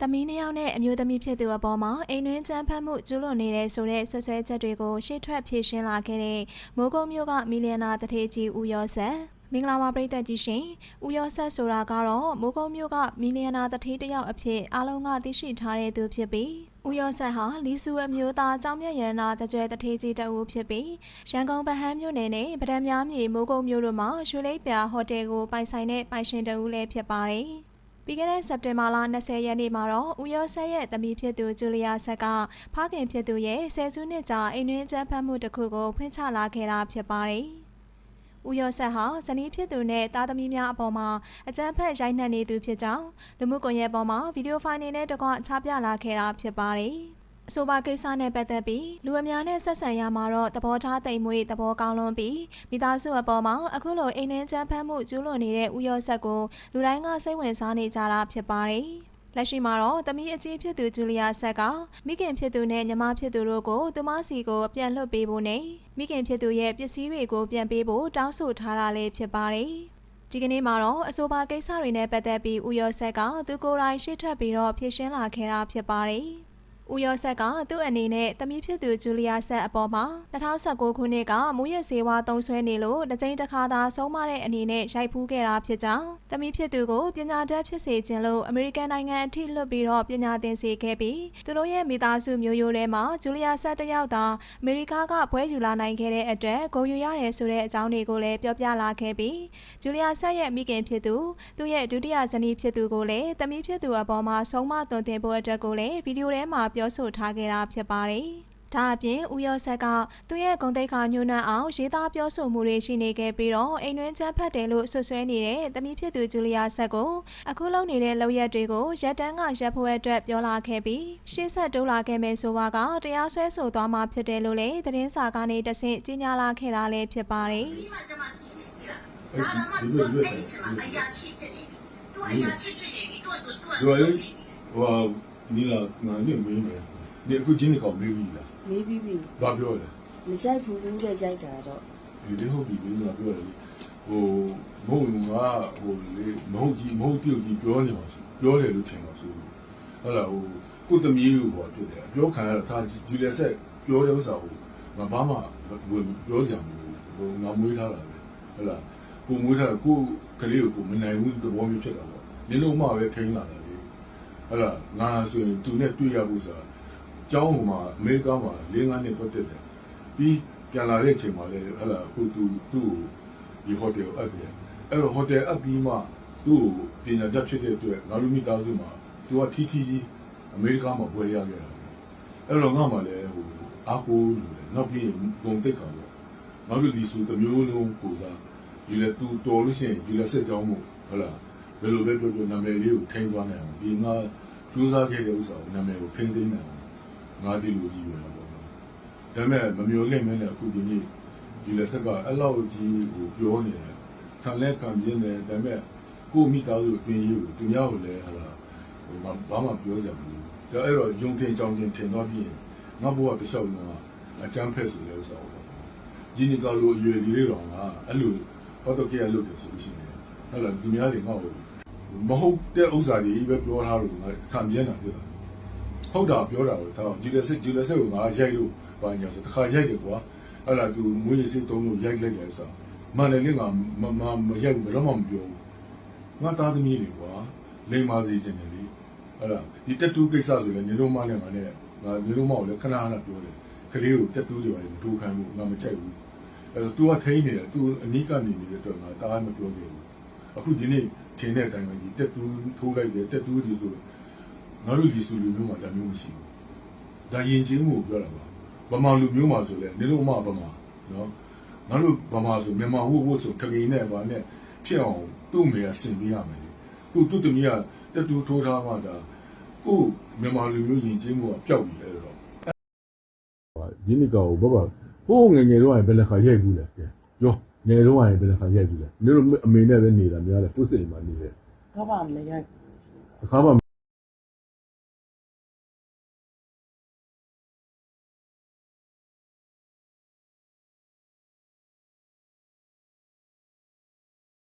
သမီးနှစ်ယောက်နဲ့အမျိုးသမီးဖြစ်သူအပေါ်မှာအိမ်တွင်းကြမ်းဖက်မှုကျူးလွန်နေတဲ့ဆိုတဲ့ဆွဆွဲချက်တွေကိုရှေ့ထွက်ဖြေရှင်းလာခဲ့တဲ့မိုးကုတ်မျိုးကမီလီယနာတထေးကြီးဦးရောဆက်မင်္ဂလာပါပရိသတ်ကြီးရှင်ဦးရောဆက်ဆိုတာကတော့မိုးကုတ်မျိုးကမီလီယနာတထေးတစ်ယောက်အဖြစ်အားလုံးကသိရှိထားတဲ့သူဖြစ်ပြီးဦးရောဆက်ဟာလီဆူအမျိုးသားကြောင်းမြတ်ရတနာတကြွတထေးကြီးတအူဖြစ်ပြီးရန်ကုန်ဗဟန်းမြို့နယ်နဲ့ဗဒံများမြေမိုးကုတ်မျိုးတို့မှာရွှေလိပ်ပြာဟိုတယ်ကိုပိုင်ဆိုင်တဲ့ပိုင်ရှင်တအူလည်းဖြစ်ပါတယ် ပြီးခဲ့တဲ့စက်တင်ဘာလ20ရက်နေ့မှာတော့ဦးရောဆက်ရဲ့သမီးဖြစ်သူဂျူလီယာဆက်ကဖခင်ဖြစ်သူရဲ့ဆယ်စုနှစ်ကြာအိမ်တွင်းအကြမ်းဖက်မှုတစ်ခုကိုဖွင့်ချလာခဲ့တာဖြစ်ပါတယ်။ဦးရောဆက်ဟာဇနီးဖြစ်သူနဲ့သားသမီးများအပေါ်မှာအကြမ်းဖက်ရိုက်နှက်နေသူဖြစ်ကြောင်းလူမှုကွန်ရက်ပေါ်မှာဗီဒီယိုဖိုင်တွေနဲ့တကွချပြလာခဲ့တာဖြစ်ပါတယ်။ အဆိုပါကိစ္စနဲ့ပတ်သက်ပြီးလူအများနဲ့ဆက်ဆံရမှာတော့သဘောထားတိမ်မွေးသဘောကောင်းလွန်ပြီးမိသားစုအပေါ်မှာအခုလိုအိမ်နှင်းချမ်းဖမ်းမှုကျူးလွန်နေတဲ့ဦးရောဆက်ကိုလူတိုင်းကစိတ်ဝင်စားနေကြတာဖြစ်ပါတယ်။လက်ရှိမှာတော့တမီးအကြီးဖြစ်သူဂျူလီယာဆက်ကမိခင်ဖြစ်သူနဲ့ညီမဖြစ်သူတို့ကိုသူမစီကိုပြန်လွှတ်ပေးဖို့နဲ့မိခင်ဖြစ်သူရဲ့ပစ္စည်းတွေကိုပြန်ပေးဖို့တောင်းဆိုထားတာလည်းဖြစ်ပါတယ်။ဒီကနေ့မှာတော့အဆိုပါကိစ္စတွေနဲ့ပတ်သက်ပြီးဦးရောဆက်ကသူကိုယ်တိုင်ရှေ့ထွက်ပြီးတော့ဖြေရှင်းလာခဲ့တာဖြစ်ပါတယ်။ ဦးရောဆက်ကသူ့အနေနဲ့တမီးဖြစ်သူဂျူလီယာဆက်အပေါ်မှာ2019ခုနှစ်ကမူရစေဝါသုံးဆွဲနေလို့တစ်ကြိမ်တစ်ခါသာဆုံးမတဲ့အနေနဲ့ရိုက်ဖူးခဲ့တာဖြစ်ကြောင်းတမီးဖြစ်သူကိုပညာတတ်ဖြစ်စေခြင်းလို့အမေရိကန်နိုင်ငံအထိလွှတ်ပြီးတော့ပညာသင်စေခဲ့ပြီးသူတို့ရဲ့မိသားစုမျိုးရိုးထဲမှာဂျူလီယာဆက်တစ်ယောက်သာအမေရိကကဘွဲယူလာနိုင်ခဲ့တဲ့အတွက်ဂုဏ်ယူရတယ်ဆိုတဲ့အကြောင်းတွေကိုလည်းပြောပြလာခဲ့ပြီးဂျူလီယာဆက်ရဲ့မိခင်ဖြစ်သူသူ့ရဲ့ဒုတိယဇနီးဖြစ်သူကိုလည်းတမီးဖြစ်သူအပေါ်မှာဆုံးမသွန်သင်ဖို့အတွက်ကိုလည်းဗီဒီယိုထဲမှာပြောဆိုထားခဲ့တာဖြစ်ပါတယ်။ဒါအပြင်ဦးရောဆက်ကသူ့ရဲ့ဂုံတိတ်ခါညှို့နှံ့အောင်ရေးသားပြောဆိုမှုတွေရှိနေခဲ့ပြီးတော့အိမ်တွင်းချမ်းဖတ်တယ်လို့ဆွဆွဲနေတဲ့တမီးဖြစ်သူဂျူလီယာဆက်ကိုအခုလုပ်နေတဲ့လုပ်ရက်တွေကိုရက်တန်းကရက်ဖို့အတွက်ပြောလာခဲ့ပြီးရှေ့ဆက်တိုးလာခဲ့မယ်ဆိုပါကတရားစွဲဆိုသွားမှာဖြစ်တယ်လို့လည်းသတင်းစာကနေတဆင့်ကြေညာလာခဲ့တာလည်းဖြစ်ပါတယ်။ဒီမှာကျမသိပြီလားဒါတော့မှသူအဲ့ဒီချိန်မှာအရာရှိဖြစ်နေပြီသူအရာရှိဖြစ်နေပြီသူကသူကဆိုရင်ဟို နီလာငါနဲ့မင်းမယ်ဒီအခုချင်းကောင်မေးပြီလားမေးပြီးပြီဘာပြောလဲမကြိုက်ဘူးလူတဲ့ကြိုက်တာတော့ဒီလိုဟုတ်ပြီမင်းကပြောတယ်ဟိုမဟုတ်ဘူးငါဟိုလေမဟုတ်ကြီးမဟုတ်တူကြီးပြောနေပါဆိုပြောတယ်လို့ထင်ပါဆိုဟုတ်လားဟိုကိုတမီးကိုဟောဖြစ်တယ်ပြောခံရတာဂျူလီဆက်ပြောတဲ့ဥစ္စာကိုငါဘာမှပြောစရာမလိုဟိုငါမွေးထားတာပဲဟုတ်လားကိုမွေးထားကိုကလေးကိုမနိုင်ဘူးသဘောမျိုးဖြစ်တာပေါ့နင်တို့မှပဲထိန်းလာတယ် လေဟုတ်လားငါဆိုရင်သူနဲ့တွေ့ရဖို့ဆိုတာကျောင်းဟိုမှာအမေရိကန်မှာ၄၅နှစ်ပတ်တက်တယ်ပြီးပြန်လာတဲ့အချိန်မှာလည်းဟဲ့လားအခုသူသူ့ကိုဒီဟိုတယ်အပ်တယ်အဲ့တော့ဟိုတယ်အပ်ပြီးမှသူ့ကိုပညာတတ်ဖြစ်တဲ့အတွက်ငါတို့မိသားစုမှာသူကထီထီကြီးအမေရိကန်မှာပွဲရခဲ့တာအဲ့တော့ငါမှလည်းဟိုအားကိုးလို့နောက်ပြီးဂုံတက်ခါတော့ငါတို့ဒီစုတစ်မျိုးလုံးကိုစားဒီလေသူတော်လို့ရှိရင်ဒီလေဆက်ကြောင်းမို့ဟုတ်လား ဘယ်လိုပဲပြောပြောနာမည်လေးကိုထိန်းသွားနိုင်အောင်ဒီငါစူးစမ်းခဲ့တဲ့ဥစ္စာကိုနာမည်ကိုထိန်းသိမ်းနိုင်အောင်ငါဒီလိုကြီးပဲပေါ့။ဒါပေမဲ့မမျိုးလိမ့်မနဲ့အခုဒီနေ့ဒီလက်ဆက်ကအဲ့လောက်ကြီးဟိုပြောနေတယ်။ခံလဲခံပြင်းတယ်ဒါပေမဲ့ကိုမိသားစုအတွင်းရေးကိုသူများကိုလည်းဟလာဟိုဘာမှပြောစရာမလိုဘူး။ဒါအဲ့တော့ယုံတင်ကြောင်တင်ထင်တော့ပြီးရင်ငါဘဝတစ်လျှောက်လုံးကအချမ်းဖက်ဆိုတဲ့ဥစ္စာပေါ့။ဂျီနီကာလိုအရွယ်ဒီလေးတော်ကအဲ့လိုဟောတော့ကြရလို့တယ်ဆိုလို့ရှိရင် ဟလာသူများတွေငါ့ကိုမဟုတ်တဲ့ဥစ္စာတွေပဲပြောထားလို့ငါခံပြင်းတာဖြစ်တာ။ဟုတ်တာပြောတာကိုတော့ဂျူလဆက်ဂျူလဆက်ကိုငါရိုက်လို့ဘာညာဆိုတစ်ခါရိုက်တယ်ကွာအဲ့ဒါသူမွေးရစစ်တုံးလို့ရိုက်လိုက်တယ်ဆိုမှန်တယ်လေငါမမမရိုက်ဘူးဘယ်တော့မှမပြောဘူးငါသားသမီးတွေကွာလိမ္မာစီခြင်းတယ်လေအဲ့ဒါဒီတက်တူးကိစ္စဆိုလည်းနေလုံးမနဲ့ငါနဲ့ငါနေလုံးမကိုလည်းခဏခဏပြောတယ်ကလေးကိုတက်တူးတွေပါမတူခိုင်းဘူးငါမကြိုက်ဘူးအဲ့တော့ तू ကထိန်းနေတယ် तू အနီးကနေနေတဲ့အတွက်ငါတားမပြောခဲ့ဘူး အခုဒီနေ့ထင်တဲ့အတိုင်းပဲဒီတက်တူးထိုးလိုက်တယ်တက်တူးဒီဆိုငါတို့ဒီစုလူမျိုးမှာဒါမျိုးမရှိဘူး။ဒါယဉ်ကျေးမှုကိုပြောတာပါ။ဗမာလူမျိုးမှာဆိုလဲနေလို့မဗမာနော်။ငါတို့ဗမာဆိုမြန်မာဝုတ်ဝုတ်ဆိုတကယ်နဲ့ဗာနဲ့ဖြစ်အောင်သူ့မေကဆင်ပေးရမယ်လေ။ခုသူ့တမီးကတက်တူထိုးထားမှဒါခုမြန်မာလူမျိုးယဉ်ကျေးမှုကပျောက်ပြီလေတော့။ဒီနေ့ကောဘဘဟိုးငယ်ငယ်တော့ဘယ်လက်ခါရိုက်ဘူးလဲ။ရော ငယ်တော့ဘယ်လက်ခါရိုက်ဘူးလဲ။နေလို့အမေနဲ့ပဲနေတာများတယ်သူ့စိတ်မှာနေတယ်ဘာမှမရိုက်။အခါမှ